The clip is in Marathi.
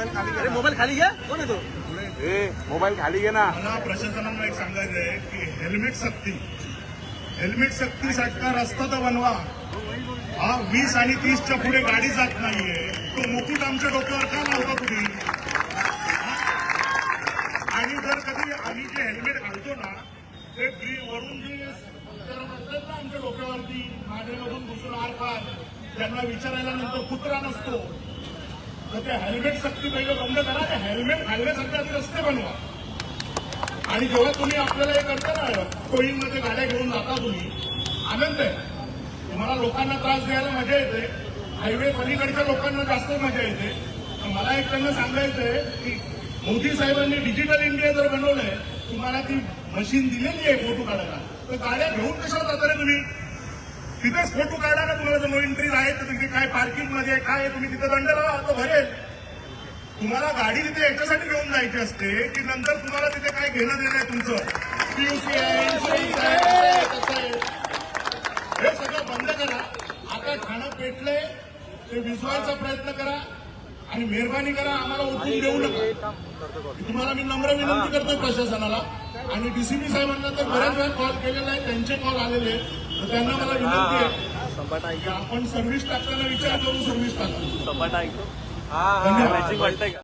अरे मोबाईल खाली घ्या कोण आहे तो? ए मोबाईल खाली घे ना. मला प्रशासनाला एक सांगायचं आहे की हेल्मेट सक्ती. हेल्मेट सक्तीसारखा रस्ता तर बनवा. हा वीस आणि तीसच्या पुढे गाडी जात नाहीये. तो मुकुट आमच्या डोक्यावर का लावता तुम्ही? आणि जर कधी आम्ही जे हेल्मेट घालतो ना ते फ्री वरून जे ना आमच्या डोक्यावरती मानेमधून घुसून आर पार त्यांना विचारायला नंतर कुत्रा नसतो. तर ते हेल्मेट सक्ती पहिलं बंद करा ते हेल्मेट घालण्यासाठी आधी रस्ते बनवा. आणि जेव्हा तुम्ही आपल्याला हे करता ना टोईंगमध्ये गाड्या घेऊन जाता तुम्ही आनंद आहे. तुम्हाला लोकांना त्रास द्यायला मजा येते. हायवे पलीकडच्या लोकांना जास्त मजा येते. तर मला एक त्यांना सांगायचं आहे की मोदी साहेबांनी डिजिटल इंडिया जर बनवलंय तुम्हाला ती मशीन दिलेली आहे फोटो काढायला तर गाड्या घेऊन कशाला जाता रे तुम्ही? तिथेच फोटो काढा ना तुम्हाला जर नो एंट्रीज आहे तर तिथे काय पार्किंगमध्ये काय तुम्ही तिथे दंड लावा तो भरेल तुम्हाला गाडी तिथे याच्यासाठी घेऊन जायची असते की नंतर तुम्हाला तिथे काय घेणं देणं आहे तुमचं पीयूसी आहे इन्शुरन्स आहे कसं आहे हे सगळं बंद करा आता खाणं पेटलंय ते विसवायचा प्रयत्न करा आणि मेहरबानी करा आम्हाला उठून देऊ नका तुम्हाला मी नम्र विनंती करतोय प्रशासनाला आणि डीसीपी साहेबांना तर बऱ्याच वेळा कॉल केलेला आहे त्यांचे कॉल आलेले आहेत. त्यांना मला विनंती आहे की आपण सर्व्हिस टाकताना विचार करून सर्व्हिस टाका. हा मॅचिंग वाटतंय का?